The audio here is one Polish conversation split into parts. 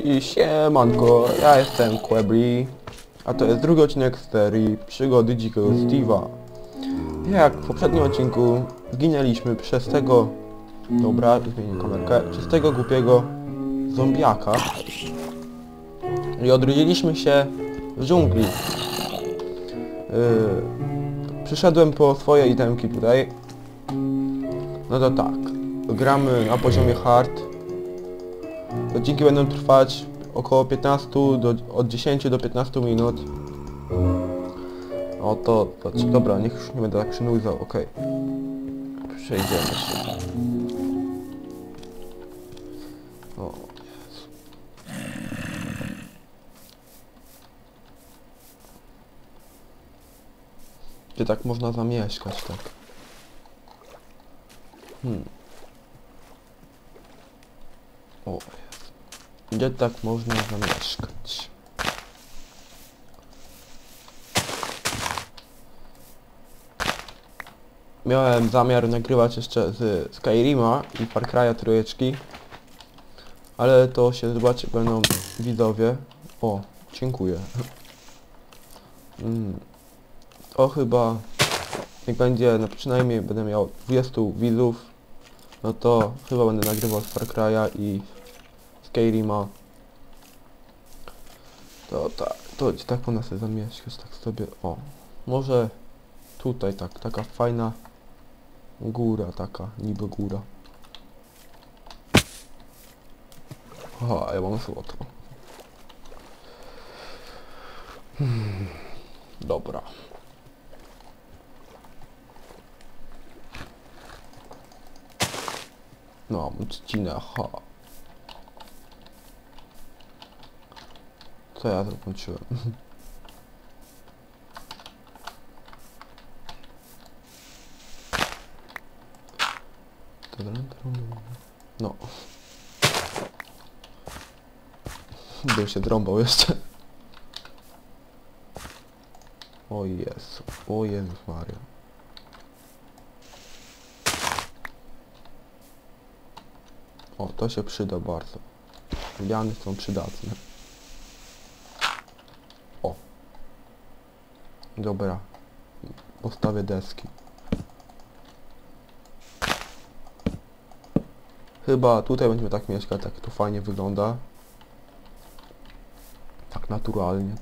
I siemanko, ja jestem Quebri, a to jest drugi odcinek z serii Przygody Dzikiego Steve'a. Jak w poprzednim odcinku zginęliśmy przez tego, dobra, zmienię kamerkę, przez tego głupiego zombiaka i odrodziliśmy się w dżungli. Yy, przyszedłem po swoje itemki tutaj. No to tak, gramy na poziomie hard. Odcinki będą trwać około 15 do, od 10 do 15 minut. O to, to dobra, niech już nie będę tak przynudzał, okej. Przejdziemy się. O, Jezu. Gdzie tak można zamieszkać, tak? Hmm. O. Gdzie tak można zamieszkać? Miałem zamiar nagrywać jeszcze z Skyrima i Far Cry'a trójeczki, ale to się zobaczy, będą widzowie. O, dziękuję. Mm. To chyba, jak będzie, no przynajmniej będę miał 20 widzów, no to chyba będę nagrywał z Far Cry'a i Skyrima. To tak, to tak ona sobie zamieszkać, tak sobie, o. Może tutaj tak, taka fajna góra taka, niby góra. Aha, ja mam złoto. Hmm, dobra. No, mam trzcinę, Co ja zakończyłem? No. Bym się drąbał jeszcze. O Jezu, o Jezus Maria. O, to się przyda bardzo. Liany są przydatne. Dobra. Postawię deski. Chyba tutaj będziemy tak mieszkać, tak to fajnie wygląda. Tak naturalnie.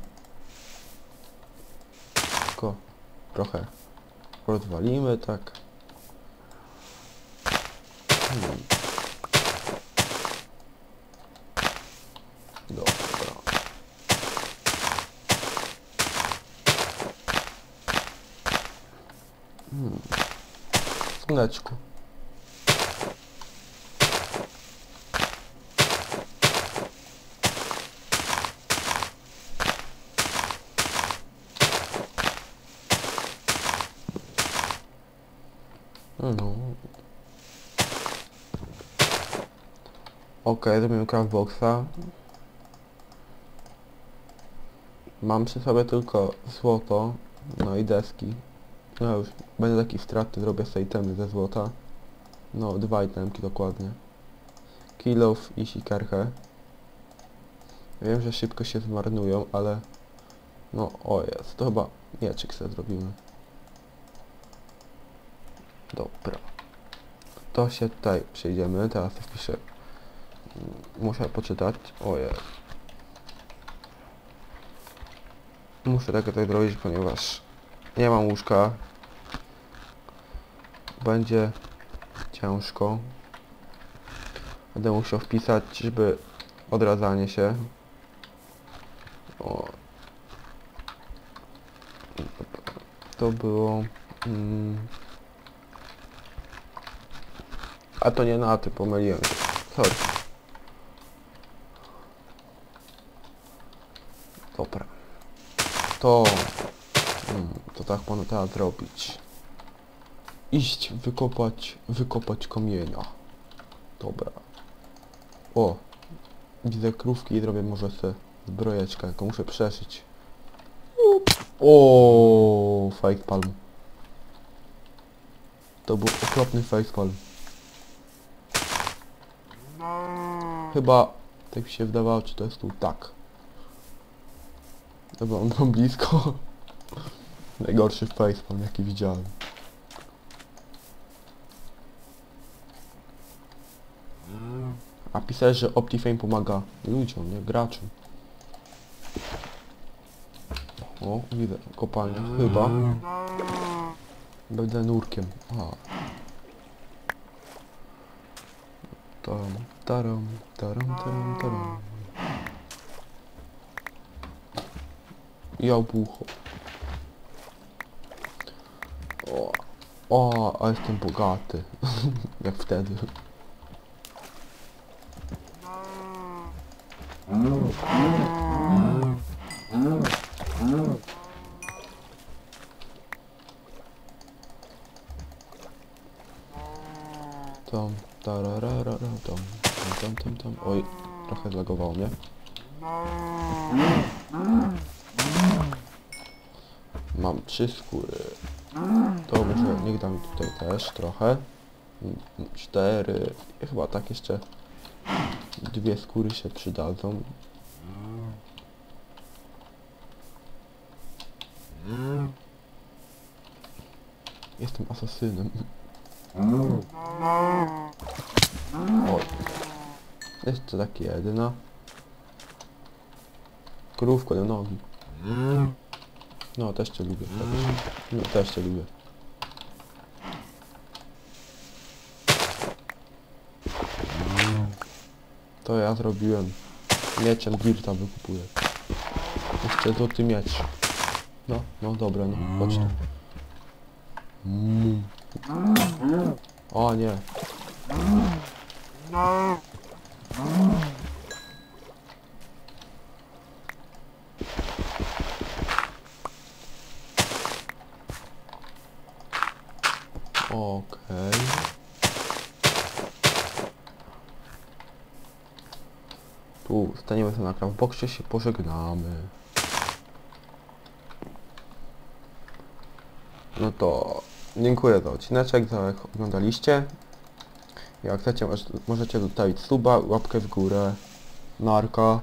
Tylko trochę rozwalimy, tak. Hmm. Dobra. Hmm. Słoneczku. No. Okej, zrobimy craftboxa. Mam przy sobie tylko złoto, no i deski. No już, będę taki stratny, zrobię sobie itemy ze złota. No, dwa itemki dokładnie. Kilof i sikarkę. Wiem, że szybko się zmarnują, ale... No, o jest, to chyba mieczyk sobie zrobimy. Dobra. To się tutaj przejdziemy. Teraz to wpiszę. Muszę poczytać. Ojej. Muszę tak tutaj zrobić, ponieważ nie mam łóżka. Będzie ciężko. Będę musiał wpisać, żeby odradzanie się. O. To było... Mm, a to nie na ty, pomyliłem się. Sorry. Dobra. To... To tak można teraz zrobić. Iść, wykopać, wykopać kamienia. Dobra. O! Widzę krówki i zrobię może sobie zbrojeczkę, jaką muszę przeszyć. O, facepalm. To był okropny facepalm. Chyba Tak mi się wydawało, czy to jest tu tak. Dobra, on tam blisko. Najgorszy facepalm jaki widziałem. A pisałeś, że Optifame pomaga ludziom, nie? Graczom. O, widzę, kopalnia, chyba. Będę nurkiem. A. Tam, taram, taram, taram, taram. I obucho. O, a jestem bogaty. Jak wtedy. Tam, tararara, tam, tam, tam, tam. Oj, trochę zlagowało mnie. Mam trzy skóry. To niech dam tutaj też trochę. Cztery. Chyba tak jeszcze dwie skóry się przydadzą. Jestem asasynem. Oj. Jeszcze takie jedyna. Krówko do nogi. No, też cię lubię. Też. No, też cię lubię. To ja zrobiłem. Mieczem Dirta wykupuję. Jeszcze złoty miecz. No, no dobra, no, chodź tu. O nie. Okej. Tu staniemy sobie na krawboksie, się pożegnamy. No to dziękuję za odcineczek, za jak oglądaliście. Jak chcecie, moż- możecie zostawić suba, łapkę w górę, narka.